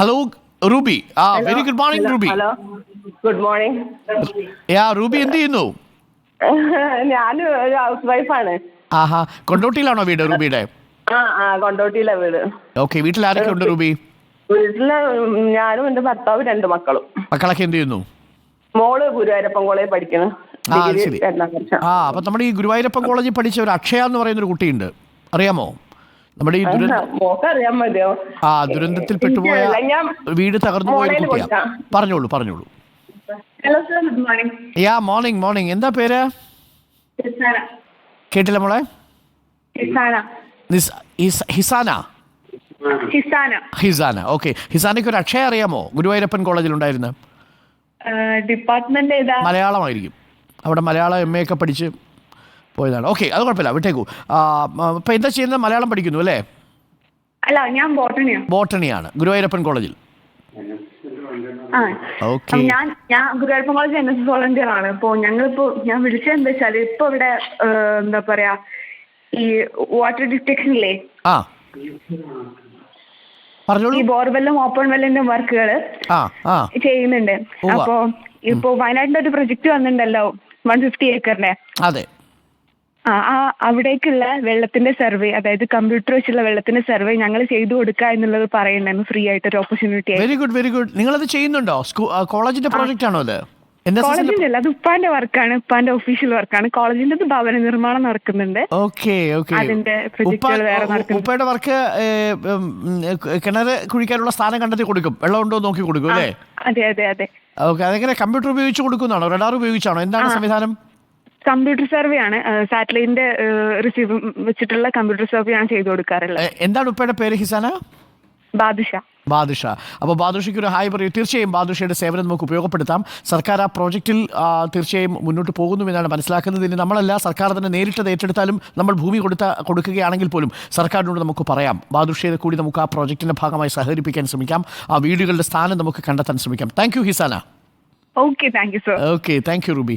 Hello Ruby ആ very good morning Ruby hello good morning yeah Ruby എന്ത് ചെയ്യുന്നു? ഞാൻ ഒരു ഹൗസ് വൈഫാണ് ആഹാ കൊണ്ടോട്ടിയിലാണോ വീട് റൂബിയുടെ ആ ആ കൊണ്ടോട്ടിയിലെ വീട്. ഓക്കെ വീട്ടിൽ ആരൊക്കെ ഉണ്ട് റൂബി വീട്ടിൽ ഞാനും എന്റെ ഭർത്താവും രണ്ട് മക്കളും. മക്കളൊക്കെ എന്ത് ചെയ്യുന്നു? മോൾ ഗുരുവായൂരപ്പൻ കോളേജ് പഠിക്കുന്നു. ആ, ശരി. ആ അപ്പൊ നമ്മുടെ ഈ ഗുരുവായൂരപ്പൻ കോളേജിൽ പഠിച്ച ഒരു അക്ഷയ എന്ന് പറയുന്ന ഒരു കുട്ടിയുണ്ട്. അറിയാമോ? നമ്മുടെ ഈ ദുരന്ത ആ ദുരന്തത്തിൽ പെട്ടുപോയ വീട് തകർന്നു പോയ കുട്ടിയാ. പറഞ്ഞോളൂ പറഞ്ഞോളൂ. Hello sir good morning yeah morning morning എന്താ പേര്? കേട്ടില്ല മോളെ? ഹിസാന? ഹിസാന ഓക്കെ ഹിസാനയ്ക്ക് ഒരു അക്ഷയ അറിയാമോ? ഗുരുവായൂരപ്പൻ കോളേജിൽ ഉണ്ടായിരുന്നു? ഡിപ്പാർട്ട്മെന്റ് മലയാളമായിരിക്കും. അവിടെ മലയാളം എം എ ഒക്കെ പഠിച്ച് പോയതാണ്. ഓക്കെ അത് കുഴപ്പമില്ല. വിട്ടേക്കൂ. അപ്പം എന്താ ചെയ്യുന്നത്? മലയാളം പഠിക്കുന്നു അല്ലേ? അല്ല ഞാൻ ബോട്ടണിയാണ് ബോട്ടണിയാണ്. ഗുരുവായൂരപ്പൻ കോളേജിൽ. ഞാൻ ഞാൻ Guruvayurappan college N S S volunteer ആണ്. ഇപ്പോ ഞങ്ങളിപ്പോ ഞാൻ വിളിച്ചത് എന്താ വെച്ചാൽ ഇപ്പൊ ഇവിടെ എന്താ പറയാ ഈ വാട്ടർ ഡിറ്റക്ഷനില്ലേ ഈ ബോർവെല്ലും ഓപ്പൺ വെല്ലിന്റെ വർക്കുകൾ ചെയ്യുന്നുണ്ട്. അപ്പോ ഇപ്പോ വയനാട്ടിന്റെ ഒരു പ്രൊജക്ട് വന്നിട്ടുണ്ടല്ലോ വൺ ഫിഫ്റ്റി ഏക്കറിന്റെ അതെ. ആ ആ അവിടേക്കുള്ള വെള്ളത്തിന്റെ സർവേ അതായത് കമ്പ്യൂട്ടർ വെച്ചുള്ള വെള്ളത്തിന്റെ സർവേ ഞങ്ങൾ ചെയ്തു കൊടുക്കുക എന്നുള്ളത് പറയുന്നുണ്ടായിരുന്നു ഫ്രീ ആയിട്ട്. ഒരു opportunity very good very good നിങ്ങൾ അത് ചെയ്യുന്നുണ്ടോ കോളേജിന്റെ പ്രോജക്റ്റ് ആണോ അത്? കോളേജിന്റെ അല്ല അത് ഉപ്പാന്റെ വർക്കാണ് ഉപ്പാന്റെ ഒഫീഷ്യൽ വർക്കാണ് കോളേജിന്റെ ഭവന നിർമ്മാണം നടക്കുന്നുണ്ട്. ഓക്കെ ഓക്കെ അതിന്റെ projectകൾ വേറെ. ഉപ്പയുടെ വർക്ക് കിണറ് കുഴിക്കാനുള്ള സ്ഥാനം കണ്ടെത്തി കൊടുക്കും. വെള്ളം ഉണ്ടോ നോക്കി കൊടുക്കും അല്ലേ? അതെ അതെ അതെ. ഓക്കെ അതെങ്ങനെ കമ്പ്യൂട്ടർ ഉപയോഗിച്ച് കൊടുക്കുന്നതാണോ? റഡാർ ഉപയോഗിച്ചാണോ? എന്താണ് സംവിധാനം? കമ്പ്യൂട്ടർ സർവേ ആണ്. സാറ്റലൈറ്റിന്റെ റിസീവ് വെച്ചിട്ടുള്ള കമ്പ്യൂട്ടർ സർവേ ആണ് ചെയ്തു കൊടുക്കാറുള്ളത്. എന്താണ് ഉപ്പയുടെ പേര് ഹിസാന? ബാദുഷ. ബാദുഷ. അപ്പോൾ ബാദുഷയ്ക്ക് ഒരു ഹായ് പറയൂ. തീർച്ചയായും ബാദുഷയുടെ സേവനം നമുക്ക് ഉപയോഗപ്പെടുത്താം. സർക്കാർ ആ പ്രോജക്റ്റിൽ തീർച്ചയായും മുന്നോട്ട് പോകുന്നു എന്നാണ് മനസ്സിലാക്കുന്നത്. ഇനി നമ്മളല്ല സർക്കാർ തന്നെ നേരിട്ടത് ഏറ്റെടുത്താലും നമ്മൾ ഭൂമി കൊടുത്ത കൊടുക്കുകയാണെങ്കിൽ പോലും സർക്കാരിനോട് നമുക്ക് പറയാം. ബാദുഷയെ കൂടി നമുക്ക് ആ പ്രോജക്റ്റിന്റെ ഭാഗമായി സഹകരിപ്പിക്കാൻ ശ്രമിക്കാം. ആ വീടുകളുടെ സ്ഥാനം നമുക്ക് കണ്ടെത്താൻ ശ്രമിക്കാം. Thank you Hisana. Okay thank you sir okay thank you Ruby